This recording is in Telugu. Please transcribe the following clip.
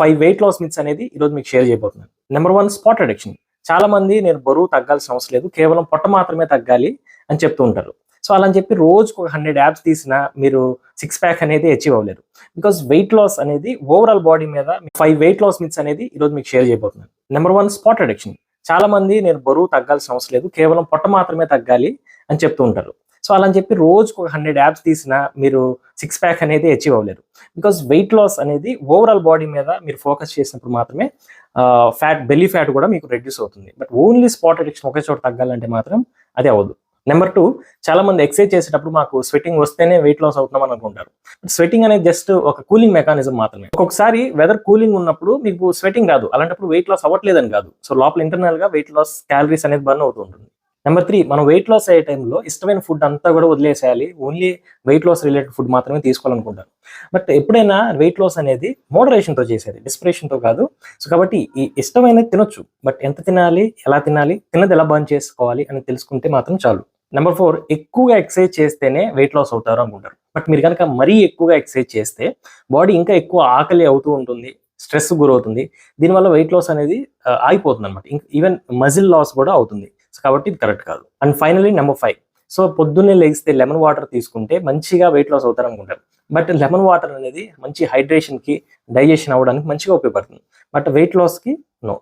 ఫైవ్ వెయిట్ లాస్ మిత్స్ అనేది ఈరోజు మీకు షేర్ చేయబోతున్నాను. నెంబర్ వన్ స్పాట్ అడిక్షన్ చాలా మంది నేను బరువు తగ్గాల్సిన అవసరం లేదు కేవలం పొట్ట మాత్రమే తగ్గాలి అని చెప్తూ ఉంటారు. సో అలా అని చెప్పి రోజుకు ఒక హండ్రెడ్ యాప్స్ తీసినా మీరు సిక్స్ ప్యాక్ అనేది అచీవ్ అవ్వలేరు. బికాస్ వెయిట్ లాస్ అనేది ఓవరాల్ బాడీ మీద ఫైవ్ వెయిట్ లాస్ మిత్స్ అనేది ఈరోజు మీకు షేర్ చేయబోతున్నాను. నెంబర్ వన్ స్పాట్ అడిక్షన్ చాలా మంది నేను బరువు తగ్గాల్సిన అవసరం లేదు కేవలం పొట్ట మాత్రమే తగ్గాలి అని చెప్తూ ఉంటారు. సో అలా అని చెప్పి రోజుకు ఒక హండ్రెడ్ యాప్స్ తీసినా మీరు సిక్స్ ప్యాక్ అనేది అచీవ్ అవ్వలేరు బికాస్ వెయిట్ లాస్ అనేది ఓవరాల్ బాడీ మీద మీరు ఫోకస్ చేసినప్పుడు మాత్రమే ఫ్యాట్ బెల్లీ ఫ్యాట్ కూడా మీకు రెడ్యూస్ అవుతుంది. బట్ ఓన్లీ స్పాట్ అడిక్షన్ ఒకే చోట తగ్గాలంటే మాత్రం అది అవ్వదు. నెంబర్ టూ చాలా మంది ఎక్సర్సైజ్ చేసేటప్పుడు మాకు స్వెట్టింగ్ వస్తేనే వెయిట్ లాస్ అవుతున్నాం అని అనుకుంటారు. స్వెట్టింగ్ అనేది జస్ట్ ఒక కూలింగ్ మెకానిజం మాత్రమే. ఒక్కొక్కసారి వెదర్ కూలింగ్ ఉన్నప్పుడు మీకు స్వెట్టింగ్ రాదు. అలాంటప్పుడు వెయిట్ లాస్ అవ్వట్లేదని కాదు. సో లోపల ఇంటర్నల్గా వెయిట్ లాస్ క్యాలరీస్ అనేది బర్న్ అవుతుంటుంది నెంబర్ త్రీ మనం వెయిట్ లాస్ అయ్యే టైంలో ఇష్టమైన ఫుడ్ అంతా కూడా వదిలేసేయాలి. Only weight loss related food మాత్రమే తీసుకోవాలనుకుంటారు. బట్ ఎప్పుడైనా వెయిట్ లాస్ అనేది మోడరేషన్తో చేసేది డిస్పిరేషన్తో కాదు. సో కాబట్టి ఈ ఇష్టమైనది తినొచ్చు. బట్ ఎంత తినాలి ఎలా తినాలి తిన్నది ఎలా బంద్ చేసుకోవాలి అని తెలుసుకుంటే మాత్రం చాలు. నెంబర్ ఫోర్ ఎక్కువగా ఎక్సర్సైజ్ చేస్తేనే వెయిట్ లాస్ అవుతారు అనుకుంటారు. బట్ మీరు కనుక మరీ ఎక్కువగా ఎక్సర్సైజ్ చేస్తే బాడీ ఇంకా ఎక్కువ ఆకలి అవుతూ ఉంటుంది స్ట్రెస్ గురవుతుంది. దీనివల్ల వెయిట్ లాస్ అనేది ఆగిపోతుంది అనమాట ఈవెన్ మజిల్ లాస్ కూడా అవుతుంది. కాబట్టి ఇది కరెక్ట్ కాదు. And finally number five so పొద్దున్నే లేగిస్తే లెమన్ వాటర్ తీసుకుంటే మంచిగా వెయిట్ లాస్ అవుతారు అనుకుంటారు. బట్ లెమన్ వాటర్ అనేది మంచి హైడ్రేషన్కి డైజెషన్ అవ్వడానికి మంచిగా ఉపయోగపడుతుంది. బట్ వెయిట్ లాస్కి నో